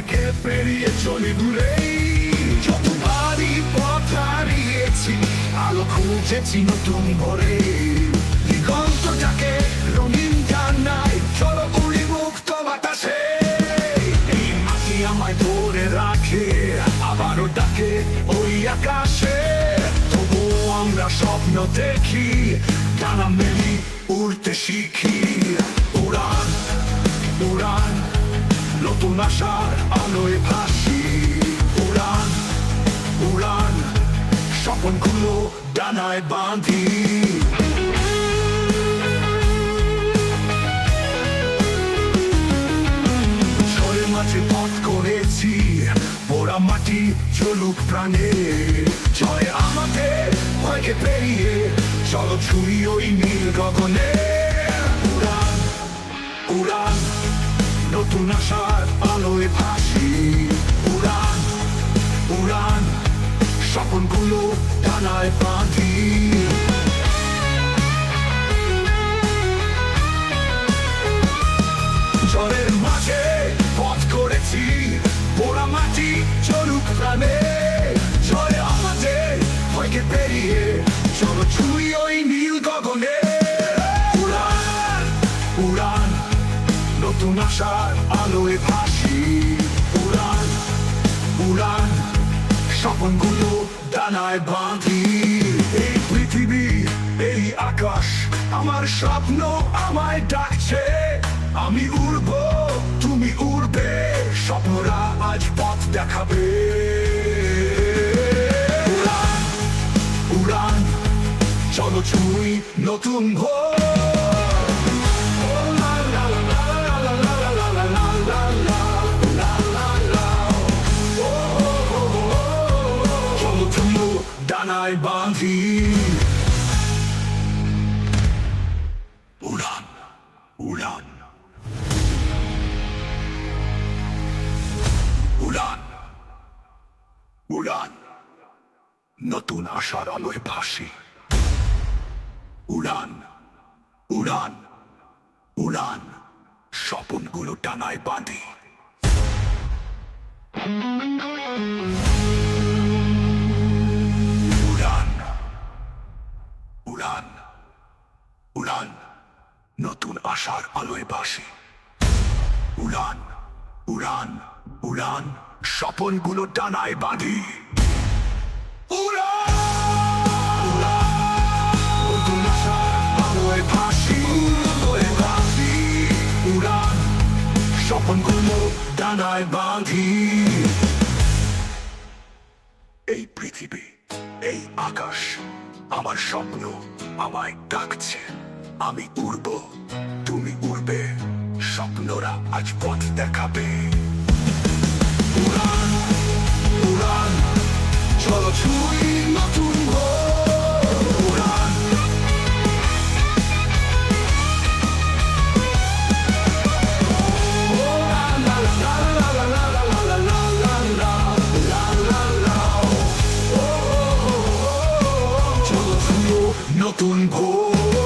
থেকে পেরিয়ে চলি দূরে? যতবারই পথ হারিয়েছি, আলো খুঁজেছি নতুন ভরে। দিগন্তটাকে রঙিন জানাই, চলো উড়ি মুক্ত বাতাসে। এই মাটি আমায় ধরে রাখে, আবারও ডাকে ওই আকাশে। তবুও আমরা স্বপ্ন দেখি, ডানা মেলি উড়তে শিখি। উড়ান উড়ান নতুন আশার আলোয় ভাসি। উড়ান উড়ান, স্বপনগুলো ডানায় বাঁধি। ঝড়ের মাঝে পথ করেছি, পোড়া মাটি চলুক প্রাণে। জয় আমাদের ভয়কে পেরিয়ে, চলো ছুরি ওই নীল গগনে। উড়ান উড়ান, নতুন আশার করেছি পোড়া মাটি চলুক প্রাণে ঝড়ে আমাদের ভয়কে পেরিয়ে, চলো ছুঁই ওই নীল গগনে। উড়ান উড়ান, নতুন আশার আলোয় ভাসি। উড়ান উড়ান, স্বপনগুলো ডানায় বাঁধি। এই পৃথিবী, এই আকাশ, আমার স্বপ্ন আমায় ডাকছে, আমি উড়ব তুমি উড়বে স্বপ্নরা আজ পথ দেখাবে। উড়ান উড়ান চলো ছুঁই নতুন ভোর। উড়ান। নতুন আশার আলোয় ভাসি। উড়ান উড়ান উড়ান। স্বপনগুলো টানায় বাঁধি। উড়ান উড়ান উড়ান। নতুন আশার আলোয় ভাসি। উড়ান উড়ান। উড়ান স্বপনগুলো ডানায় বাঁধি। ডানায় বাঁধি এই পৃথিবী, এই আকাশ আমার স্বপ্ন আমায় ডাকছে। আমি উড়ব, তুমি উড়বে, স্বপ্নরা আজ পথ দেখাবে। নতুন ভোর